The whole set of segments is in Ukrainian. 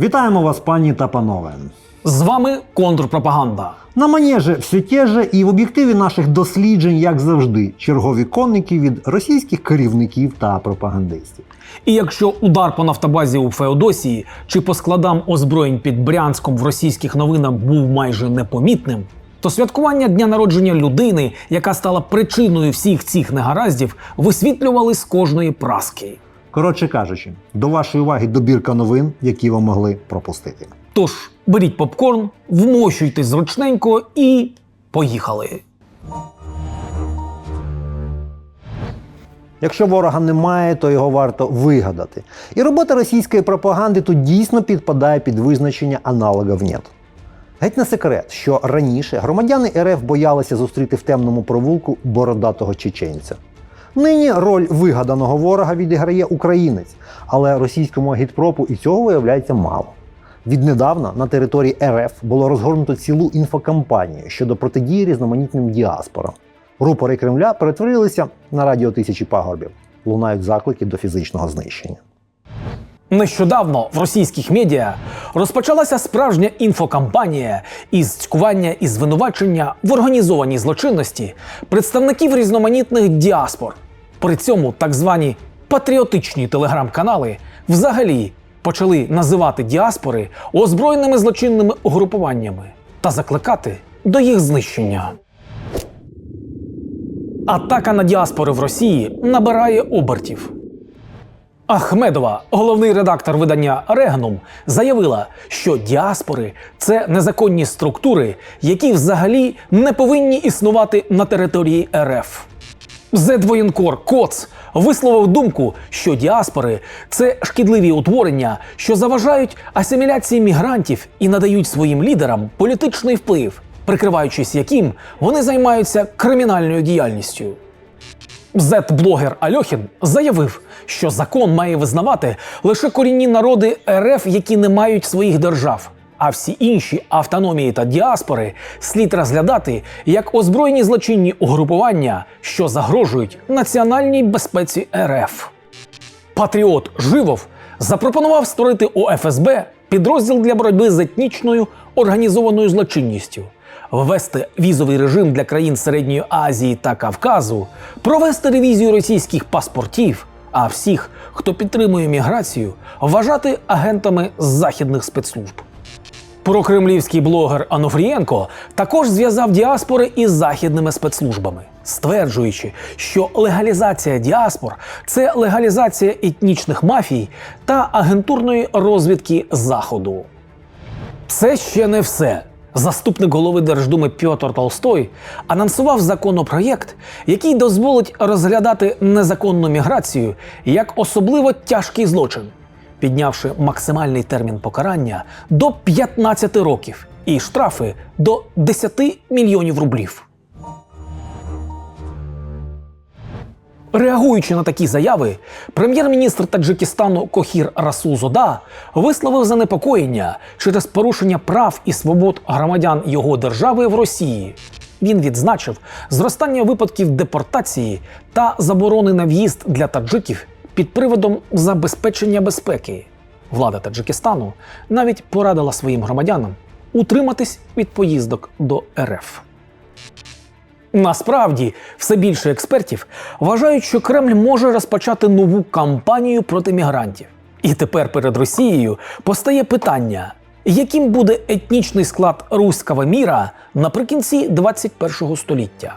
Вітаємо вас, пані та панове. З вами контрпропаганда. На манежі все те же і в об'єктиві наших досліджень, як завжди, чергові конники від російських керівників та пропагандистів. І якщо удар по нафтобазі у Феодосії чи по складам озброєнь під Брянськом в російських новинах був майже непомітним, то святкування дня народження людини, яка стала причиною всіх цих негараздів, висвітлювали з кожної праски. Коротше кажучи, до вашої уваги добірка новин, які ви могли пропустити. Тож беріть попкорн, вмощуйте зручненько і поїхали. Якщо ворога немає, то його варто вигадати. І робота російської пропаганди тут дійсно підпадає під визначення аналогів нет. Геть не секрет, що раніше громадяни РФ боялися зустріти в темному провулку бородатого чеченця. Нині роль вигаданого ворога відіграє українець, але російському агітпропу і цього виявляється мало. Віднедавна на території РФ було розгорнуто цілу інфокампанію щодо протидії різноманітним діаспорам. Рупори Кремля перетворилися на радіо тисячі пагорбів. Лунають заклики до фізичного знищення. Нещодавно в російських медіа розпочалася справжня інфокампанія із цькування і звинувачення в організованій злочинності представників різноманітних діаспор. При цьому так звані патріотичні телеграм-канали взагалі почали називати діаспори озброєними злочинними угрупуваннями та закликати до їх знищення. Атака на діаспори в Росії набирає обертів. Ахмедова, головний редактор видання Регнум, заявила, що діаспори це незаконні структури, які взагалі не повинні існувати на території РФ. Зедвоєнкор Коц висловив думку, що діаспори це шкідливі утворення, що заважають асиміляції мігрантів і надають своїм лідерам політичний вплив, прикриваючись яким вони займаються кримінальною діяльністю. Зет-блогер Альохін заявив, що закон має визнавати лише корінні народи РФ, які не мають своїх держав. А всі інші автономії та діаспори слід розглядати як озброєні злочинні угрупування, що загрожують національній безпеці РФ. Патріот Живов запропонував створити у ФСБ підрозділ для боротьби з етнічною організованою злочинністю, ввести візовий режим для країн Середньої Азії та Кавказу, провести ревізію російських паспортів, а всіх, хто підтримує міграцію, вважати агентами західних спецслужб. Прокремлівський блогер Ануфрієнко також зв'язав діаспори із західними спецслужбами, стверджуючи, що легалізація діаспор це легалізація етнічних мафій та агентурної розвідки Заходу. Це ще не все. Заступник голови Держдуми Пьотр Толстой анонсував законопроєкт, який дозволить розглядати незаконну міграцію як особливо тяжкий злочин, піднявши максимальний термін покарання до 15 років і штрафи до 10 мільйонів рублів. Реагуючи на такі заяви, прем'єр-міністр Таджикистану Кохір Расулзода висловив занепокоєння через порушення прав і свобод громадян його держави в Росії. Він відзначив зростання випадків депортації та заборони на в'їзд для таджиків під приводом забезпечення безпеки. Влада Таджикистану навіть порадила своїм громадянам утриматись від поїздок до РФ. Насправді, все більше експертів вважають, що Кремль може розпочати нову кампанію проти мігрантів. І тепер перед Росією постає питання, яким буде етнічний склад руського міра наприкінці 21 століття.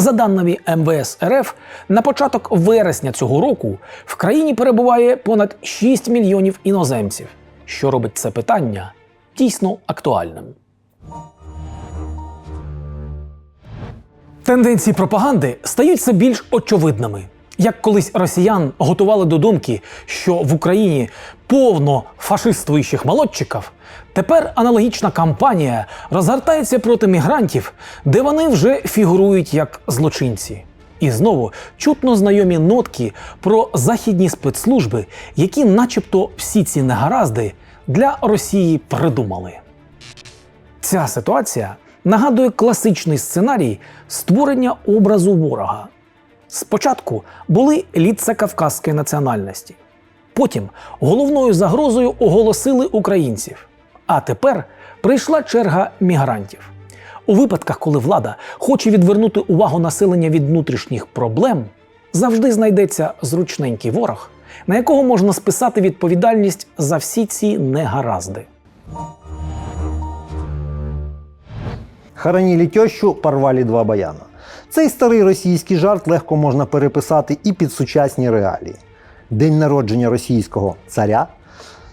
За даними МВС РФ, на початок вересня цього року в країні перебуває понад 6 мільйонів іноземців, що робить це питання дійсно актуальним. Тенденції пропаганди стають все більш очевидними. Як колись росіян готували до думки, що в Україні повно фашиствуючих молодчиків, тепер аналогічна кампанія розгортається проти мігрантів, де вони вже фігурують як злочинці. І знову чутно знайомі нотки про західні спецслужби, які, начебто, всі ці негаразди для Росії придумали. Ця ситуація нагадує класичний сценарій створення образу ворога. Спочатку були лідце кавказської національності. потім головною загрозою оголосили українців. А тепер прийшла черга мігрантів. У випадках, коли влада хоче відвернути увагу населення від внутрішніх проблем, завжди знайдеться зручненький ворог, на якого можна списати відповідальність за всі ці негаразди. Хоронили тещу, порвали два баяна. Цей старий російський жарт легко можна переписати і під сучасні реалії. День народження російського царя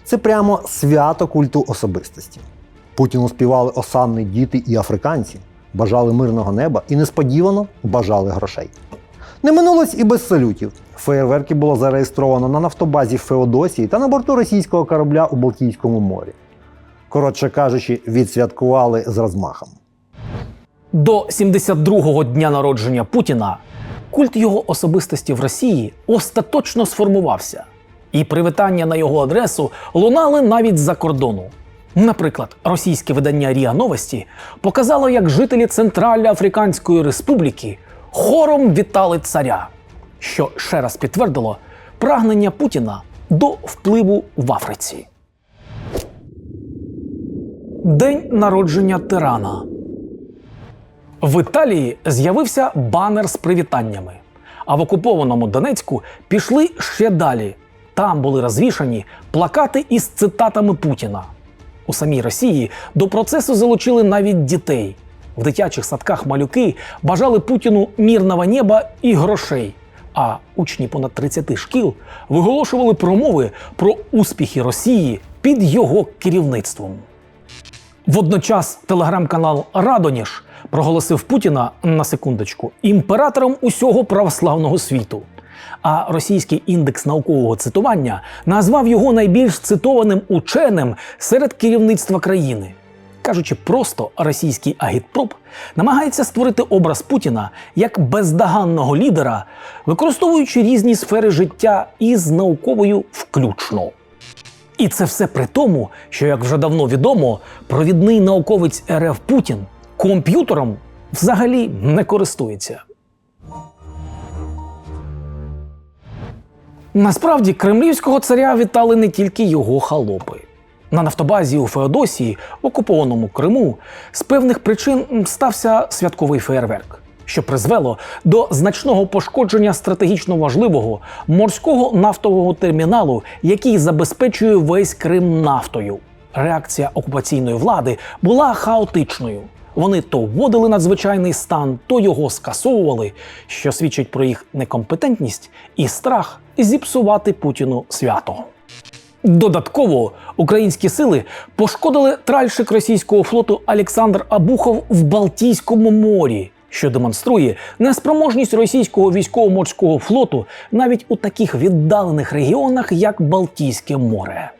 це прямо свято культу особистості. Путіну співали осанни діти і африканці, бажали мирного неба і несподівано бажали грошей. Не минулось і без салютів. Феєрверки було зареєстровано на нафтобазі Феодосії та на борту російського корабля у Балтійському морі. Коротше кажучи, відсвяткували з розмахом. До 72-го дня народження Путіна культ його особистості в Росії остаточно сформувався, і привітання на його адресу лунали навіть з-за кордону. Наприклад, російське видання Ріа Новості показало, як жителі Центральноафриканської Республіки хором вітали царя, що ще раз підтвердило прагнення Путіна до впливу в Африці. День народження тирана. В Італії з'явився банер з привітаннями. А в окупованому Донецьку пішли ще далі. Там були розвішані плакати із цитатами Путіна. У самій Росії до процесу залучили навіть дітей. В дитячих садках малюки бажали Путіну мирного неба і грошей. А учні понад 30 шкіл виголошували промови про успіхи Росії під його керівництвом. Водночас телеграм-канал Радоніж проголосив Путіна на секундочку імператором усього православного світу. А російський індекс наукового цитування назвав його найбільш цитованим ученим серед керівництва країни. Кажучи просто, російський агітпроп намагається створити образ Путіна як бездоганного лідера, використовуючи різні сфери життя із науковою включно. І це все при тому, що, як вже давно відомо, провідний науковець РФ Путін комп'ютером взагалі не користується. Насправді кремлівського царя вітали не тільки його халопи. На нафтобазі у Феодосії, в окупованому Криму, з певних причин стався святковий феєрверк, що призвело до значного пошкодження стратегічно важливого морського нафтового терміналу, який забезпечує весь Крим нафтою. Реакція окупаційної влади була хаотичною. Вони то вводили надзвичайний стан, то його скасовували, що свідчить про їх некомпетентність і страх зіпсувати Путіну свято. Додатково українські сили пошкодили тральшик російського флоту Олександр Абухов в Балтійському морі, що демонструє неспроможність російського військово-морського флоту навіть у таких віддалених регіонах, як Балтійське море.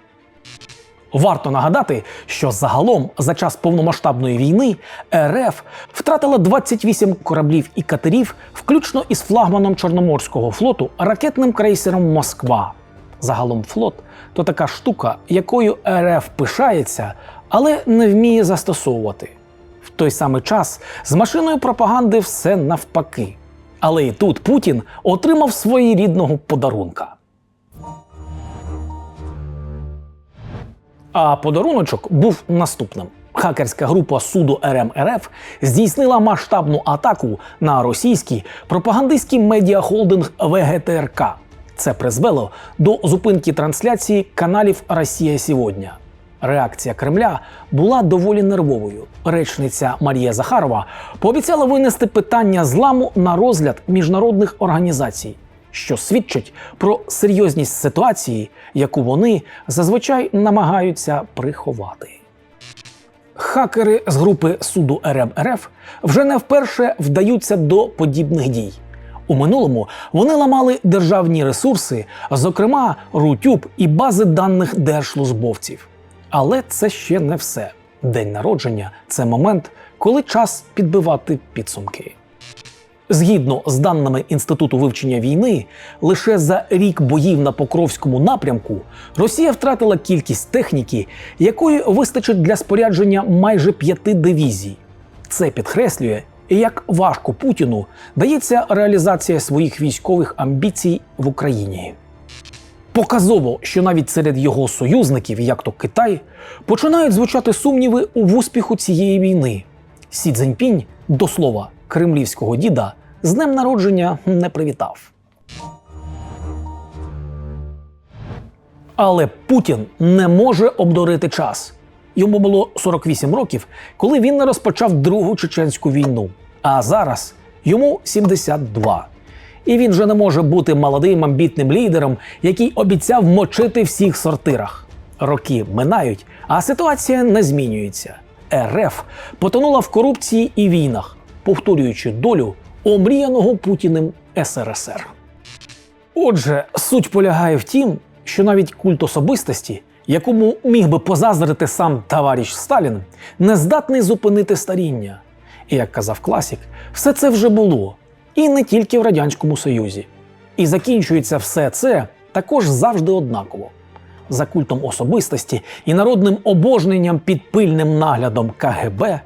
Варто нагадати, що загалом за час повномасштабної війни РФ втратила 28 кораблів і катерів, включно із флагманом Чорноморського флоту ракетним крейсером Москва. Загалом флот то така штука, якою РФ пишається, але не вміє застосовувати. В той самий час з машиною пропаганди все навпаки. Але і тут Путін отримав своєрідного подарунка. А подаруночок був наступним. Хакерська група суду РМ РФ здійснила масштабну атаку на російський пропагандистський медіахолдинг ВГТРК. Це призвело до зупинки трансляції каналів Росія сьогодні. Реакція Кремля була доволі нервовою. Речниця Марія Захарова пообіцяла винести питання зламу на розгляд міжнародних організацій, що свідчить про серйозність ситуації, яку вони зазвичай намагаються приховати. Хакери з групи суду РМ РФ вже не вперше вдаються до подібних дій. У минулому вони ламали державні ресурси, зокрема Рутюб і бази даних держслужбовців. Але це ще не все. День народження це момент, коли час підбивати підсумки. Згідно з даними Інституту вивчення війни, лише за рік боїв на Покровському напрямку Росія втратила кількість техніки, якої вистачить для спорядження майже п'яти дивізій. Це підкреслює, як важко Путіну дається реалізація своїх військових амбіцій в Україні. Показово, що навіть серед його союзників, як то Китай, починають звучати сумніви у успіху цієї війни. Сі Цзіньпінь, до слова, кремлівського діда, з днем народження не привітав. Але Путін не може обдурити час. Йому було 48 років, коли він не розпочав Другу чеченську війну. А зараз йому 72. І він вже не може бути молодим амбітним лідером, який обіцяв мочити всіх сортирах. Роки минають, а ситуація не змінюється. РФ потонула в корупції і війнах, повторюючи долю омріяного Путіним СРСР. Отже, суть полягає в тім, що навіть культ особистості, якому міг би позаздрити сам товариш Сталін, не здатний зупинити старіння. І як казав класік, все це вже було, і не тільки в Радянському Союзі. І закінчується все це також завжди однаково. За культом особистості і народним обожненням під пильним наглядом КГБ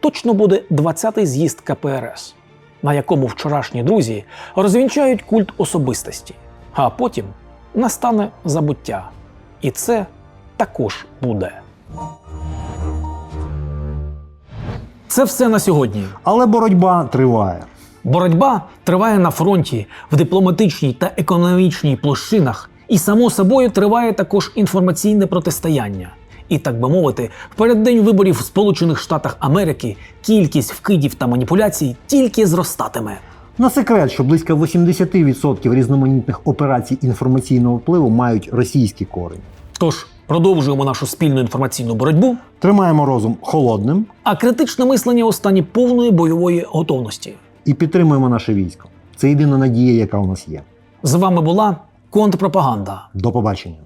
точно буде 20-й з'їзд КПРС, на якому вчорашні друзі розвінчають культ особистості, а потім настане забуття. І це також буде. Це все на сьогодні. Але боротьба триває. Боротьба триває на фронті, в дипломатичній та економічній площинах, і само собою триває також інформаційне протистояння. І так би мовити, в переддень виборів в Сполучених Штатах Америки кількість вкидів та маніпуляцій тільки зростатиме. На секрет, що близько 80% різноманітних операцій інформаційного впливу мають російські корені. Тож продовжуємо нашу спільну інформаційну боротьбу, Тримаємо розум холодним а критичне мислення у стані повної бойової готовності. і підтримуємо наше військо. Це єдина надія, яка у нас є. З вами була контрпропаганда. До побачення.